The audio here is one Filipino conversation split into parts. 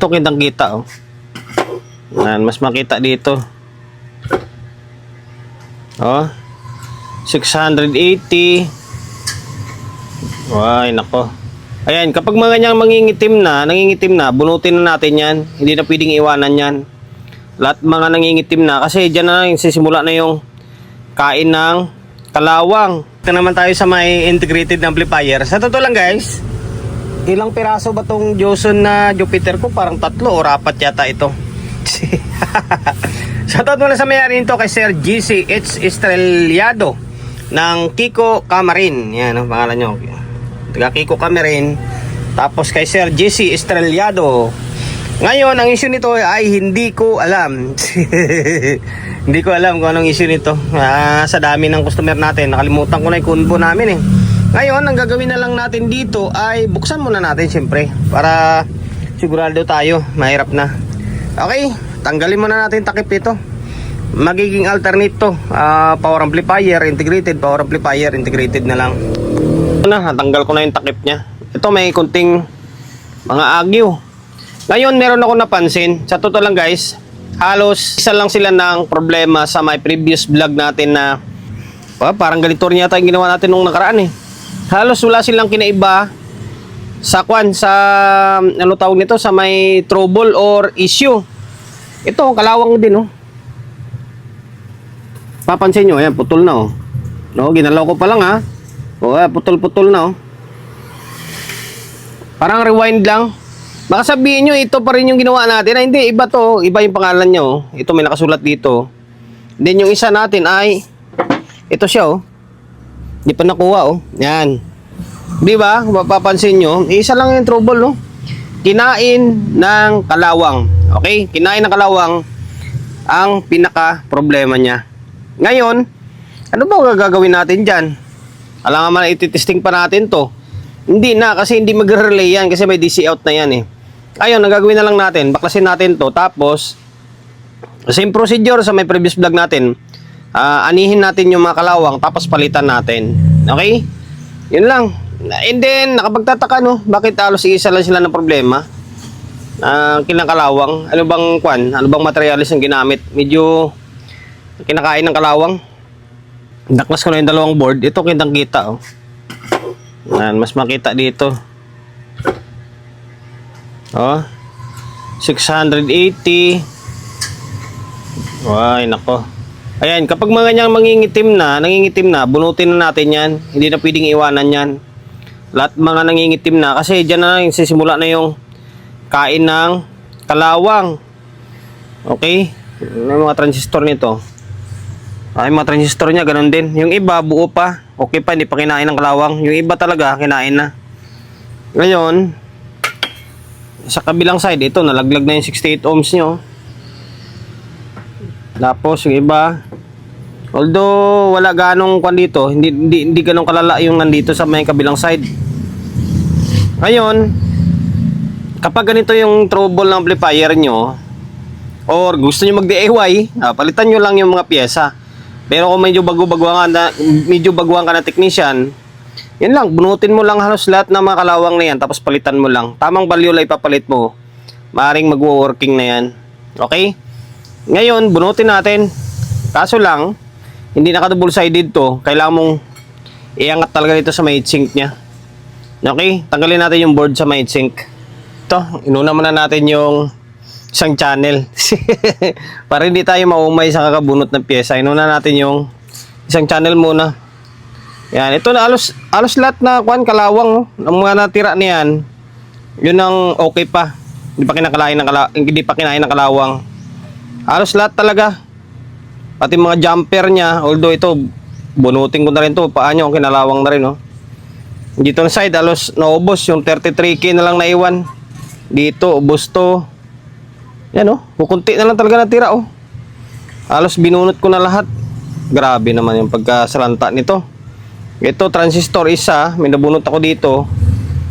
Ito kitang kita oh. Yan, mas makita dito. Oh. 680. Ay, nako. Ayan, kapag mga niyang mangingitim na, nangingitim na, bunutin na natin yan. Hindi na pwedeng iwanan yan. Lahat mga nangingitim na, kasi dyan na lang sisimula na yung kain ng kalawang. Ito naman tayo sa may integrated amplifier. Sa totoo lang guys, ilang piraso ba tong Joson na Jupiter ko? Parang tatlo o apat yata ito. Shoutout muna sa mayari nito kay Sir GC H. Estrellado ng Kiko Camarin. Yan ang pangalan nyo. Taga Kiko Camarin. Tapos kay Sir GC Estrellado. Ngayon, ang issue nito ay hindi ko alam. hindi ko alam kung anong issue nito. Ah, sa dami ng customer natin. Nakalimutan ko na yung kunbo namin eh. Ngayon, ang gagawin na lang natin dito ay buksan muna natin siyempre. Para sigurado tayo. Mahirap na. Okay, tanggalin muna natin takip ito. Magiging alternate to. Ah, power amplifier, integrated. Power amplifier, integrated na lang. Na, tanggal ko na yung takip niya. Ito may kunting mga agyo. Ngayon, meron ako napansin. Sa totoo lang guys, halos isa lang sila ng problema sa my previous vlog natin na ah, parang ganito rin yata yung ginawa natin nung nakaraan eh. Halos wala silang kinaiba sa kwan sa ano tawag nito sa may trouble or issue. Ito kalawang din oh. Papansin nyo, ayan, putol na oh. No, ginalaw ko pa lang ha. O, ah, putol-putol na oh. Parang rewind lang. Baka sabihin nyo, ito pa rin yung ginawa natin. Ay, hindi, iba to. Iba yung pangalan nyo. oh. Ito may nakasulat dito. Then yung isa natin ay, ito siya oh. Hindi pa nakuha oh. Yan. Di ba? Mapapansin nyo, isa lang yung trouble no. Kinain ng kalawang. Okay? Kinain ng kalawang ang pinaka problema niya. Ngayon, ano ba gagawin natin dyan? Alam nga man, ititesting pa natin to. Hindi na, kasi hindi magre-relay yan, kasi may DC out na yan eh. Ayun, ang gagawin na lang natin, baklasin natin to, tapos, same procedure sa may previous vlog natin, Ah, anihin natin yung mga kalawang, tapos palitan natin. Okay? Yun lang. And then, nakapagtataka no, bakit halos isa lang sila ng problema? Ah, kinakalawang. Ano bang kwan? Ano bang materialis ang ginamit? Medyo kinakain ng kalawang. Daklas ko na yung dalawang board. Ito kitang kita oh. Yan, mas makita dito. Oh. 680. Ay, nako. Ayan, kapag mga niyang mangingitim na, nangingitim na, bunutin na natin yan. Hindi na pwedeng iwanan yan. Lahat mga nangingitim na, kasi dyan na yung sisimula na yung kain ng kalawang. Okay? Yung mga transistor nito. Ay, mga transistor niya, ganun din. Yung iba, buo pa. Okay pa, hindi pa kinain ng kalawang. Yung iba talaga, kinain na. Ngayon, sa kabilang side, ito, nalaglag na yung 68 ohms nyo. Tapos yung iba, although wala ganong kwan dito, hindi, hindi, hindi ganong kalala yung nandito sa may kabilang side. Ngayon, kapag ganito yung trouble ng amplifier nyo, or gusto nyo mag-DIY, ah, palitan nyo lang yung mga pyesa. Pero kung medyo bago-baguhan ka na, medyo baguhan ka na technician, yun lang, bunutin mo lang halos lahat ng mga kalawang na yan, tapos palitan mo lang. Tamang value lang ipapalit mo, maaaring magwo-working na yan. Okay? Ngayon, bunutin natin. Kaso lang, hindi naka double sided to. Kailangan mong iangat talaga dito sa may sink niya. Okay? Tanggalin natin yung board sa may sink. Ito, inuna muna natin yung isang channel. Para hindi tayo maumay sa kakabunot ng pyesa. Inuna natin yung isang channel muna. Yan, ito na alos, alos lahat na kwan kalawang. Oh. Ang mga natira niyan, yun ang okay pa. Hindi pa kinakalain ng kala, hindi pa kinain ng kalawang. Halos lahat talaga. Pati mga jumper niya, although ito, bunutin ko na rin to. Paano yung kinalawang na rin, no? Dito na side, halos naubos. Yung 33k na lang naiwan. Dito, ubos to. Yan, oh. Kukunti na lang talaga natira, oh. Halos binunot ko na lahat. Grabe naman yung pagkasalanta nito. Ito, transistor isa. May nabunot ako dito.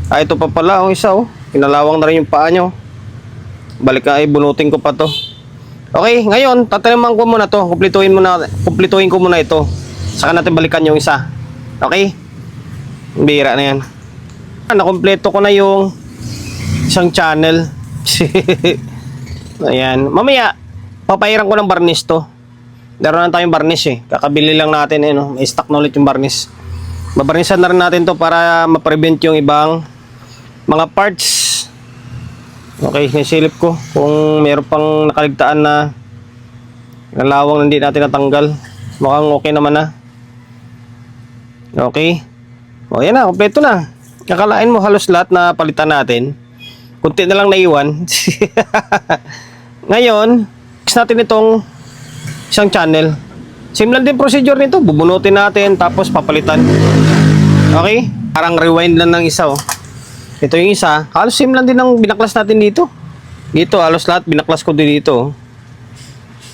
Ah, ito pa pala, oh, isa, oh. Kinalawang na rin yung paa nyo. Balik ay, bunutin ko pa to. Okay, ngayon, tatanaman ko muna to. Kumpletuhin muna, kumpletuhin ko muna ito. Saka natin balikan yung isa. Okay? Bira na yan. Nakompleto ko na yung isang channel. Ayan. Mamaya, papairan ko ng barnis to. Meron na tayong barnis eh. Kakabili lang natin eh, no? May stock na ulit yung barnis. Babarnisan na rin natin to para ma-prevent yung ibang mga parts. Okay, nasilip ko kung meron pang nakaligtaan na nalawang na hindi natin natanggal. Mukhang okay naman na. Okay. O yan na, kompleto na. Kakalain mo halos lahat na palitan natin. Kunti na lang naiwan. Ngayon, fix natin itong isang channel. Same lang din procedure nito. Bubunutin natin, tapos papalitan. Okay? Parang rewind lang ng isa, oh. Ito yung isa. Halos same lang din ng binaklas natin dito. Dito, halos lahat binaklas ko din dito. oh.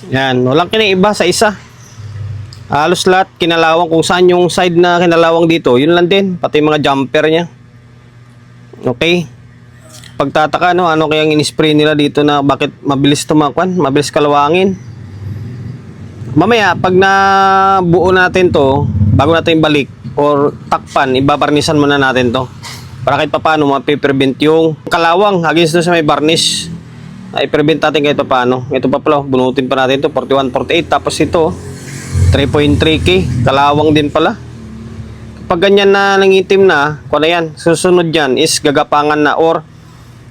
Yan. Walang kinaiba sa isa. Halos lahat kinalawang kung saan yung side na kinalawang dito. Yun lang din. Pati mga jumper niya. Okay? Pagtataka, no? Ano kayang in-spray nila dito na bakit mabilis tumakwan? Mabilis kalawangin? Mamaya, pag nabuo natin to, bago natin balik or takpan, ibabarnisan muna natin to. Para kahit paano mapiprevent yung kalawang against sa may varnish. Ay prevent natin kahit paano. Ito pa pala, bunutin pa natin to 41, 48. Tapos ito, 3.3k. Kalawang din pala. Kapag ganyan na nangitim na, kung ano yan, susunod yan is gagapangan na or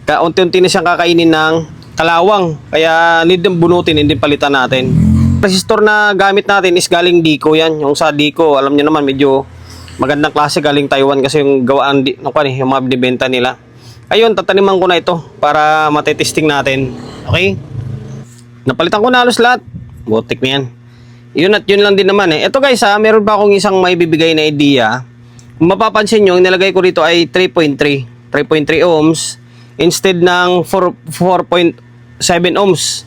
kaunti-unti na siyang kakainin ng kalawang. Kaya need din bunutin, hindi palitan natin. Resistor na gamit natin is galing Dico yan. Yung sa Dico, alam niyo naman medyo magandang klase galing Taiwan kasi yung gawaan di, no, kan, yung mga binibenta nila. Ayun, tataniman ko na ito para matitesting natin. Okay? Napalitan ko na halos lahat. Butik na yan. Yun at yun lang din naman eh. Ito guys ha, meron pa akong isang may bibigay na idea. Kung mapapansin nyo, yung nilagay ko dito ay 3.3. 3.3 ohms instead ng 4, 4.7 ohms.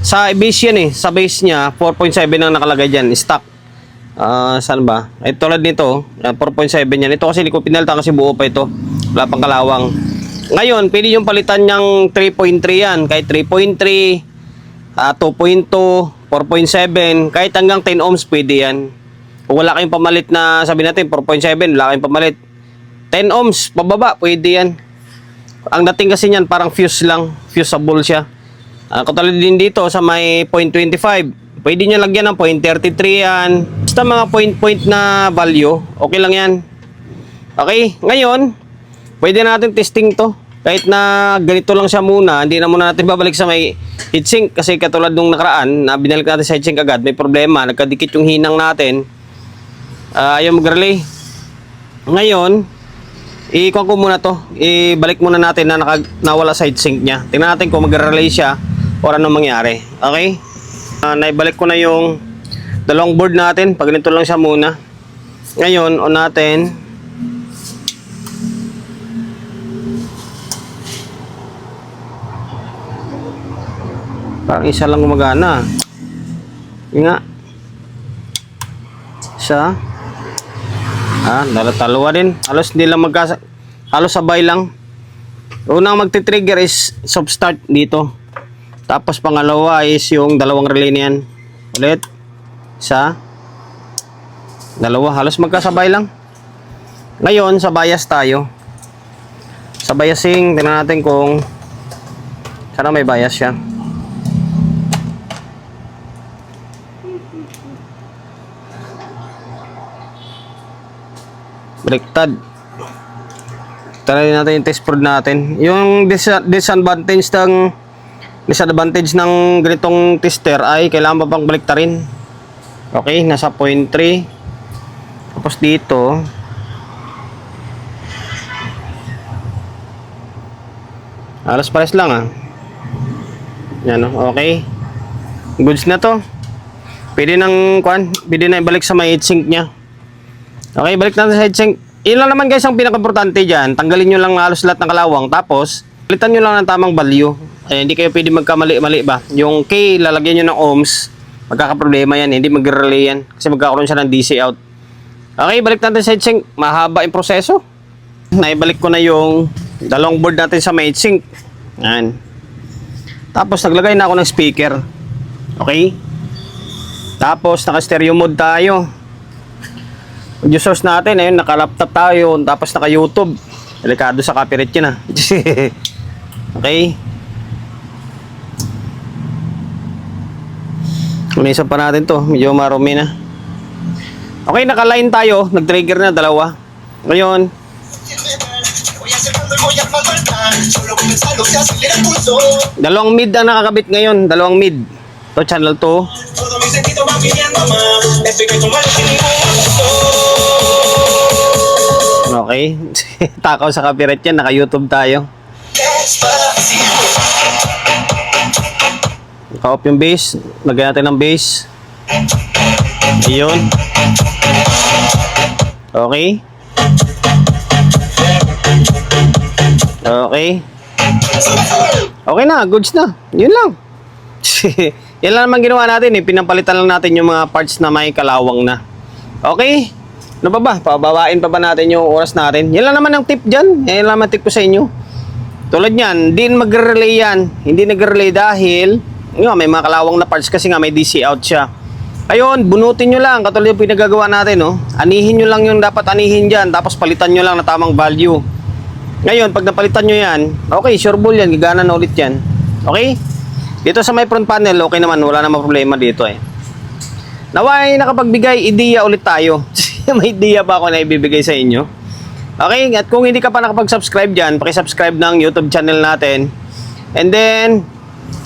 Sa base yan eh. Sa base niya, 4.7 ang nakalagay dyan. Stock. Ah, saan ba? Ay, tulad nito, ah, 4.7 yan. Ito kasi hindi ko pinalta kasi buo pa ito. Wala pang kalawang. Ngayon, pwede yung palitan niyang 3.3 yan. Kahit 3.3, ah, 2.2, 4.7, kahit hanggang 10 ohms pwede yan. Kung wala kayong pamalit na, sabi natin, 4.7, wala kayong pamalit. 10 ohms, pababa, pwede yan. Ang dating kasi niyan, parang fuse lang. Fuseable siya. Uh, katulad din dito sa may 0.25. Pwede nyo lagyan ng 0.33 yan. Basta mga point-point na value, okay lang yan. Okay, ngayon, pwede natin testing to. Kahit na ganito lang siya muna, hindi na muna natin babalik sa may heatsink. Kasi katulad nung nakaraan, na binalik natin sa heatsink agad, may problema, nagkadikit yung hinang natin. Ah, ayaw mag-relay. Ngayon, i-kuha ko muna to. Ibalik muna natin na naka, nawala sa heatsink niya. Tingnan natin kung mag-relay siya or ano mangyari. Okay? Ah, naibalik ko na yung dalawang board natin. Pag ganito lang siya muna. Ngayon, on natin. Parang isa lang gumagana. Yun nga. Isa. Ah, dalawa din. Halos hindi lang magkasa... Halos sabay lang. Unang magti-trigger is soft start dito. Tapos pangalawa is yung dalawang relay na yan. Ulit. Isa. Dalawa. Halos magkasabay lang. Ngayon, sa bias tayo. Sa biasing, tingnan natin kung sana may bias siya. Baliktad. Try natin yung test prod natin. Yung dis- disadvantage ng disadvantage ng ganitong tester ay kailangan pa pang baliktarin. Okay, nasa 0.3. Tapos dito, Alas pares lang ah. Yan oh, okay. Goods na to. Pwede nang kuan, pwede na ibalik sa may heatsink niya. Okay, balik natin sa heatsink. Yun lang naman guys ang pinaka-importante dyan. Tanggalin nyo lang halos lahat ng kalawang. Tapos, palitan nyo lang ng tamang value. Ay, hindi kayo pwede magkamali-mali ba? Yung K, lalagyan nyo ng ohms. Magkakaproblema yan. Hindi mag-relay yan. Kasi magkakaroon siya ng DC out. Okay, balik natin sa heatsink. Mahaba yung proseso. Naibalik ko na yung dalawang board natin sa heatsink. Yan. Tapos, naglagay na ako ng speaker. Okay? Tapos, naka-stereo mode tayo. Yung source natin, ayun, naka-laptop tayo, tapos naka-YouTube. Delikado sa copyright yun ah. okay? Ulisan pa natin to. Medyo marumi na. Okay, naka-line tayo. Nag-trigger na dalawa. Ngayon, dalawang mid ang nakakabit ngayon. Dalawang mid. To channel 2. Todo mi sentido va pidiendo más. Estoy que tomar sin ningún abuso. Okay. Takaw sa copyright yan. Naka-YouTube tayo. Despacito. Naka-off yung bass. Lagyan natin ng bass. Ayun. Okay. Okay. Okay na, goods na. Yun lang. Yan lang naman ginawa natin eh. Pinapalitan lang natin yung mga parts na may kalawang na. Okay? Ano ba ba? Pababain pa ba natin yung oras natin? Yan lang naman ang tip dyan. Yan lang naman tip ko sa inyo. Tulad niyan, hindi mag-relay yan. Hindi nag-relay dahil yun, may mga kalawang na parts kasi nga may DC out siya. Ayun, bunutin nyo lang. Katulad yung pinagagawa natin, no? Anihin nyo lang yung dapat anihin dyan. Tapos palitan nyo lang na tamang value. Ngayon, pag napalitan nyo yan, okay, sure ball yan. Gigana na ulit yan. Okay? Dito sa may front panel, okay naman. Wala namang problema dito eh. Naway, nakapagbigay ideya ulit tayo. may ideya pa ako na ibibigay sa inyo. Okay, at kung hindi ka pa nakapag-subscribe dyan, pakisubscribe ng YouTube channel natin. And then,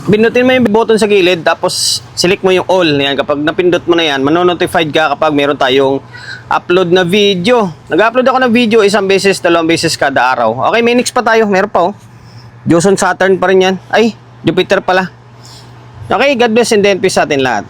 Pinutin mo yung button sa gilid, tapos select mo yung all. Yan, kapag napindot mo na yan, manonotified ka kapag meron tayong upload na video. Nag-upload ako ng video isang beses, dalawang beses kada araw. Okay, may next pa tayo. Meron pa oh. Joson Saturn pa rin yan. Ay, Jupiter pala. Okay, God bless and then peace sa atin lahat.